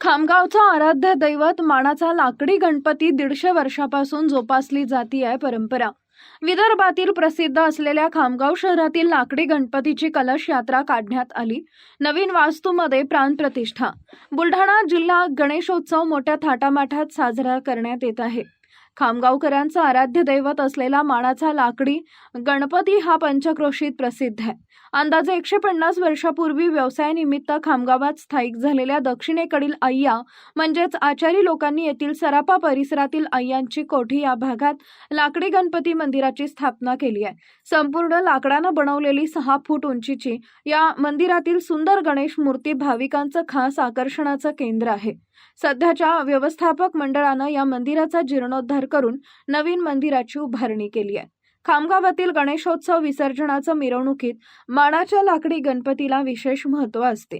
खामगावचा आराध्य दैवत मानाचा लाकडी गणपती दीडशे वर्षापासून जोपासली जाती आहे परंपरा. विदर्भातील प्रसिद्ध असलेल्या खामगाव शहरातील लाकडी गणपतीची कलश यात्रा काढण्यात आली. नवीन वास्तूमध्ये प्राणप्रतिष्ठा बुलढाणा जिल्हा गणेशोत्सव मोठ्या थाटामाठात साजरा करण्यात येत आहे. खामगावकरांचं आराध्य दैवत असलेला मानाचा लाकडी गणपती हा पंचक्रोशीत प्रसिद्ध आहे. अंदाजे एकशे पन्नास वर्षापूर्वी व्यवसायानिमित्त खामगावात स्थायिक झालेल्या दक्षिणेकडील अय्या म्हणजेच आचारी लोकांनी येथील सरापा परिसरातील अय्यांची कोठी या भागात लाकडी गणपती मंदिराची स्थापना केली आहे. संपूर्ण लाकडानं बनवलेली सहा फूट उंचीची या मंदिरातील सुंदर गणेश मूर्ती भाविकांचं खास आकर्षणाचं केंद्र आहे. सध्याच्या व्यवस्थापक मंडळानं या मंदिराचा जीर्णोद्धार करून नवीन मंदिराची उभारणी केली आहे. खामगावातील गणेशोत्सव विसर्जनाचं मिरवणुकीत मानाच्या लाकडी गणपतीला विशेष महत्त्व असते.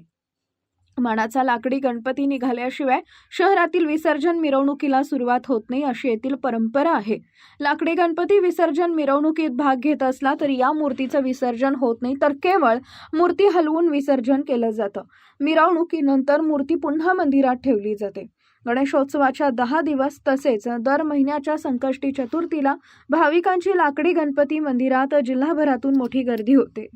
मानाचा लाकडी गणपती निघाल्याशिवाय शहरातील विसर्जन मिरवणुकीला सुरुवात होत नाही अशी येथील परंपरा आहे. लाकडी गणपती विसर्जन मिरवणुकीत भाग घेत असला तरी या मूर्तीचं विसर्जन होत नाही तर केवळ मूर्ती हलवून विसर्जन केलं जातं. मिरवणुकीनंतर मूर्ती पुन्हा मंदिरात ठेवली जाते. गणेशोत्सवाच्या दहा दिवस तसेच दर महिन्याच्या संकष्टी चतुर्थीला भाविकांची लाकडी गणपती मंदिरात जिल्हाभरातून मोठी गर्दी होते.